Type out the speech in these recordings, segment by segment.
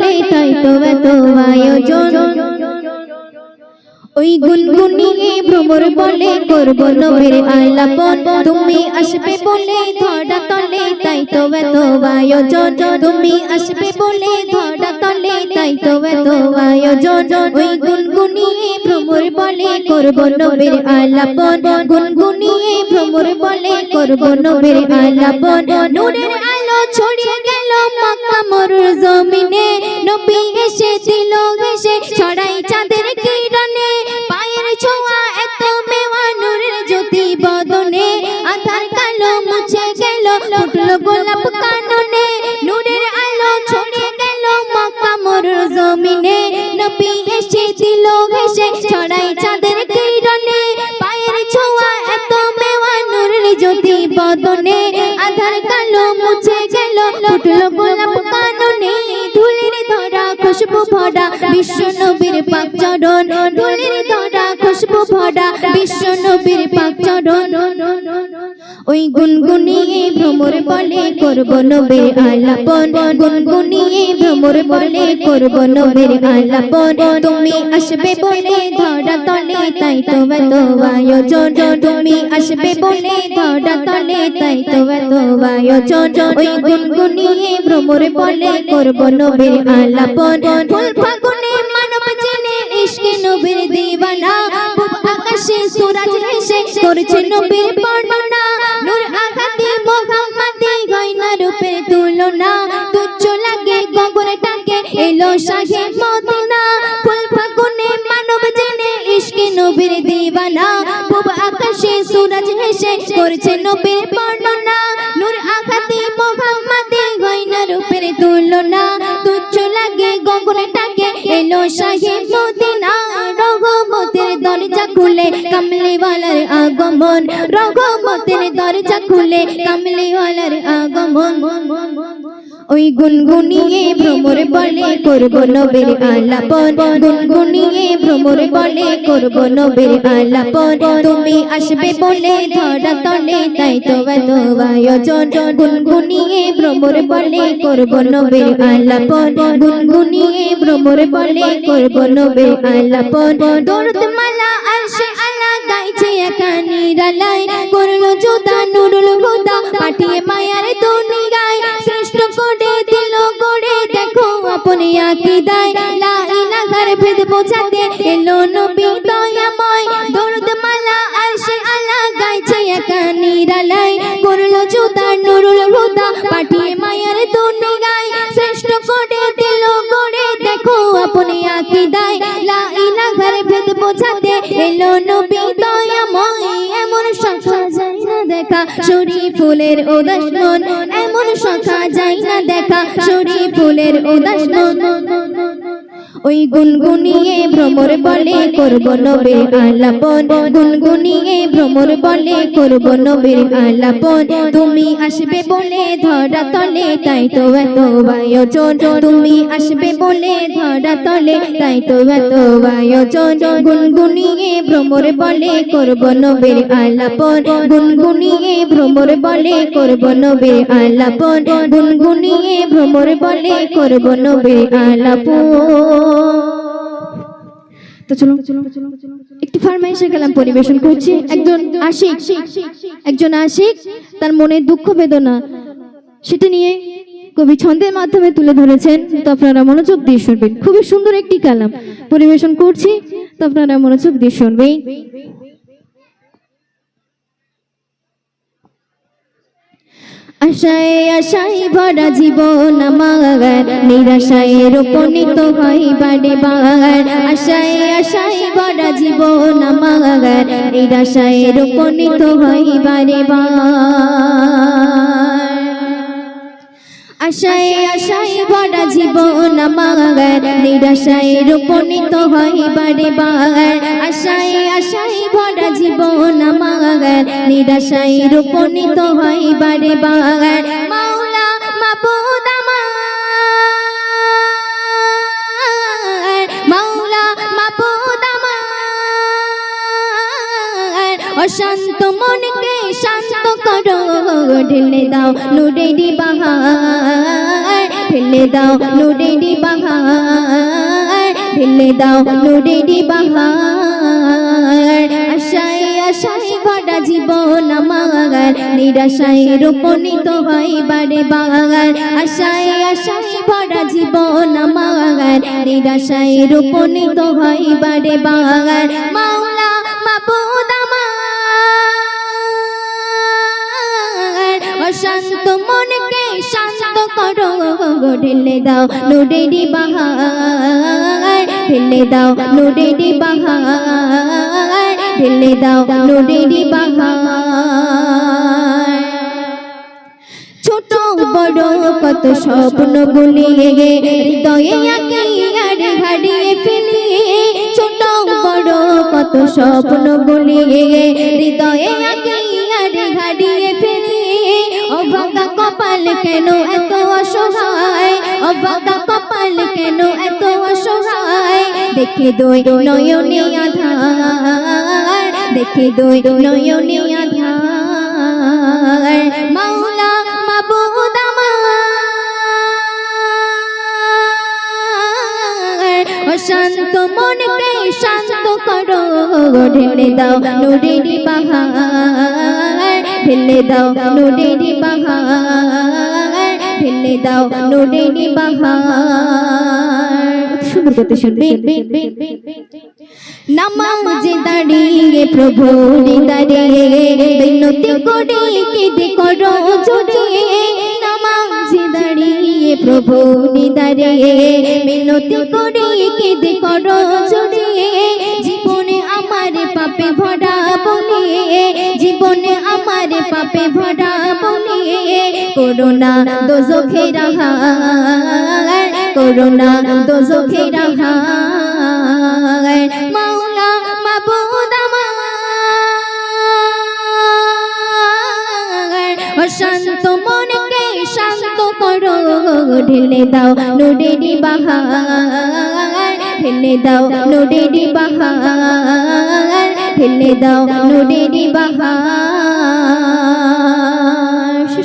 বলে, তাই তো এত আয়োজন। ওই গুনগুনিয়ে ভ্রমর বলে, করব নবীর আলাপন। তুমি আসবে বলে, ধরা তলে, তাই তো এত আয়োজন। তুমি আসবে বলে, ধরা তলে, তাই তো এত আয়োজন। ওই বলে করব নবীর আলাপন, গুনগুনিয়ে ভ্রমর বলে করব নবীর আলাপন। নূরের আলো ছড়িয়ে গেল মক্কা মরুর জমিনে, নবী এসে এসে ছড়াই চাঁদের ভরা বিশ্ব নবীর পাক চরণ। ওই গুনগুনিয়ে ভ্রমর বলে করব নবীর আলাপন। গুনগুনিয়ে ভ্রমর বলে করব নবীর আলাপন। তুমি আসবে বলে ধরা তলে তাই তো এত আয়োজন। তুমি আসবে বলে ধরা তলে তাই তো এত আয়োজন। ওই গুনগুনিয়ে ভ্রমর বলে করব নবীর আলাপন। ফুল ফাগুনে মানব জেনে, ইশকে নবীর দিওয়ানা। করছে নবীর বর্ণনা, নূর আগাতে মোহাম্মদী গয়না রূপে তুলনা। তুচ্ছ লাগে গগনটাকে এলো শাহে মদিনা। ফুল ফাগুনে মানব জেনে ইশকে নবীর দিওয়ানা পূব আকাশে সূরজ এসে করছে নবীর বর্ণনা। নূর আগাতে মোহাম্মদী গয়না রূপের তুলনা। তুচ্ছ লাগে গগনটাকে এলো শাহে মদিনা। খুলে কামলিওয়ালার আগমন রঘুমতের দরজা খুলে কামলিওয়ালার আগমন। ওই গুনগুনিয়ে ভ্রমর বলে করব নবীর আলাপন। গুনগুনিয়ে ভ্রমর বলে করব নবীর আলাপন। তুমি আসবে বলে ধরা তলে তাই তো আয়োজন। গুনগুনিয়ে ভ্রমর বলে করব নবীর আলাপন। গুনগুনিয়ে ভ্রমর বলে করব নবীর আলাপন। দরদ মালা আরশে আলা, গাইছে একা নিরালায়। করল জোদা নুরুল হুদা, পাঠিয়ে মায়ার দুনিয়ায় আপনি আকিদায় লা ইলাহার ভেদ বোঝাতে এলো নবী দয়াময়। দরদ মালা আরশে আলা গাইছে একা করল নুরুল হুদা পাঠিয়ে মায়ার শ্রেষ্ঠ দিল দেখো লা ভেদ এলো নবী শরী ফুলের উদাস মন এমন শাখা যায় না দেখা শরী ফুলের উদাস নন ওই গুনগুনিয়ে ভ্রমর বলে করব নবীর আলাপন। গুনগুনিয়ে ভ্রমর বলে করব নবীর আলাপন। তুমি আসবে বলে ধরা তলে, তাই তো এত আয়োজন। তুমি আসবে বলে ধরা তলে, তাই তো এত আয়োজন। গুনগুনিয়ে ভ্রমর বলে করব নবীর আলাপন। গুনগুনিয়ে ভ্রমর বলে করব নবীর আলাপন। গুনগুনিয়ে ভ্রমর বলে করব নবীর আলাপন। তো চলো একটি ফার্মাইশে গেলাম, পরিবেশন করছি। একজন আশিক একজন আশিক, তার মনে দুঃখ বেদনা। সেটা নিয়ে কবি ছন্দের মাধ্যমে তুলে ধরেছেন। তো আপনারা মনোযোগ দিয়ে শুনবেন। খুবই সুন্দর একটি কালাম। পরিবেশন করছি, তো আপনারা মনোযোগ দিয়ে শুনবেন। আশায় আশায় ভরা জীবন আমার, নিরাশায় রোপণিত হয় বাড়ি বার। আশায় আশায় ভরা জীবন আমার, নিরাশায় রোপণিত হয় বারে বার। আশায় আশায় ভরা জীবন আমার নিরাশায় রূপণিত হয় বারে বার আশায় আশায় ভরা জীবন আমার নিরাশায় রূপণিত হয় বারে বার মাওলা মাবুদ আমার, মাওলা মাবুদ আমার। অশান্ত মনকে শান্ত করো, ঢেলে দাও নুরেরি বাহার, ঢেলে দাও নুরেরি বাহার, ঢেলে দাও নুরেরি বাহার। আশায় আশায় ভরা জীবন আমার, নিরাশায় রূপণিত হয় বারে বাগার আশায় আশায় ভরা জীবন আমার, নিরাশায় রূপণিত হয় বারে বাগার মাওলা মাবুদ অশান্ত মনকে শান্ত করো, ঢেলে দাও নুরেরি বাহার, ঢেলে দাও নুরেরি বাহার, ঢেলে দাও নুরেরি বাহার। ছোট বড় কত স্বপ্ন বলিয়ে হৃদয়ে আর হারিয়ে ফেলি ছোট বড় কত স্বপ্ন বলিয়ে হৃদয়ে আঁকি কপাল কেন এত অসহায়? অভাগা কপাল কেন এত অসহায়? দেখে দই নয়নে আধার, দেখে দই নয়নে আধার। মাওলা মাবুদ আমার, অশান্ত মনকে শান্ত করো ঢেলে দাও নুরেরি বাহার। ঢেলে দাও নুরেরি বাহার ঢেলে দাও নুরেরি বাহার সুন্দর করতে শুনবেন নামাজে দাঁড়িয়ে প্রভু দাঁড়িয়ে বিনতি করে কেঁদে করো জড়িয়ে নামাজে দাঁড়িয়ে প্রভু দাঁড়িয়ে বিনতি করে কেঁদে জীবনে আমার পাপে ভরা জীবনে পাপে ভরা বলিয়ে করোনা দোজখে রাহার করোনা দোজখে রাহার মাওলা অশান্ত মনকে শান্ত করো, ঢেলে দাও নুরেরি বাহার, ঢেলে দাও নুরেরি বাহার, ঢেলে দাও নুরেরি বাহার।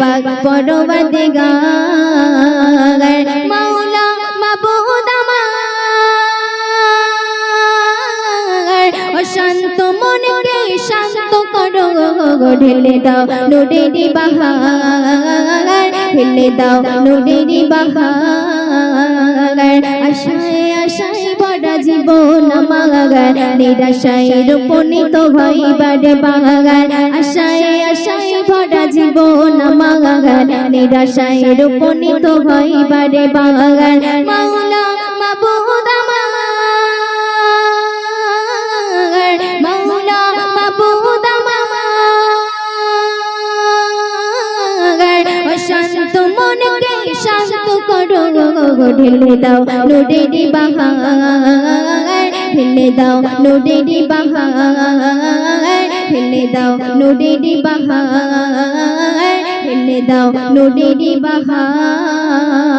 পাক পরবা দেখা মাওলা মাবুদ আমার অশান্ত মনকে শান্ত করো ঢেলে দাও নুরেরি বাহার। ঢেলে দাও নুরেরি বাহার। আশায় আশায় জীবন মাগার নিরাশায় রূপণিত বারে বাগার আশায় আশায় ভরা জীবন মাগার নিরাশায় রূপণিত বারে বাগার মাওলা ঢেলে দাও নুরেরি বাহার ঢেলে দাও নুরেরি বাহার ঢেলে দাও নুরেরি বাহার ঢেলে দাও নুরেরি বাহার